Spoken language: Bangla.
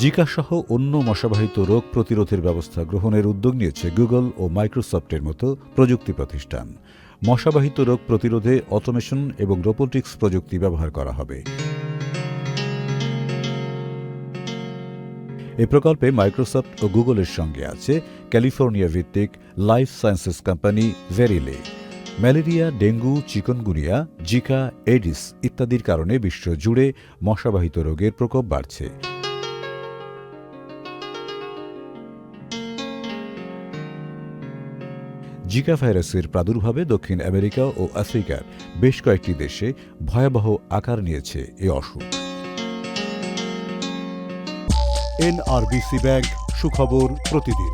জিকা সহ অন্য মশাবাহিত রোগ প্রতিরোধের ব্যবস্থা গ্রহণের উদ্যোগ নিয়েছে গুগল ও মাইক্রোসফটের মতো প্রযুক্তি প্রতিষ্ঠান। মশাবাহিত রোগ প্রতিরোধে অটোমেশন এবং রোবোটিক্স প্রযুক্তি ব্যবহার করা হবে। এ প্রকল্পে মাইক্রোসফট ও গুগলের সঙ্গে আছে ক্যালিফোর্নিয়া ভিত্তিক life sciences company ভেরিলে। Malaria, dengue, chikungunya, Zika, Aedes ইত্যাদির কারণে বিশ্ব জুড়ে মশাবাহিত রোগের প্রকোপ বাড়ছে। জিকা ভাইরাসের প্রাদুর্ভাবে দক্ষিণ আমেরিকা ও আফ্রিকার বেশ কয়েকটি দেশে ভয়াবহ আকার নিয়েছে এ অসুখ। এনআরবিসি ব্যাংক সুখবর প্রতিদিন।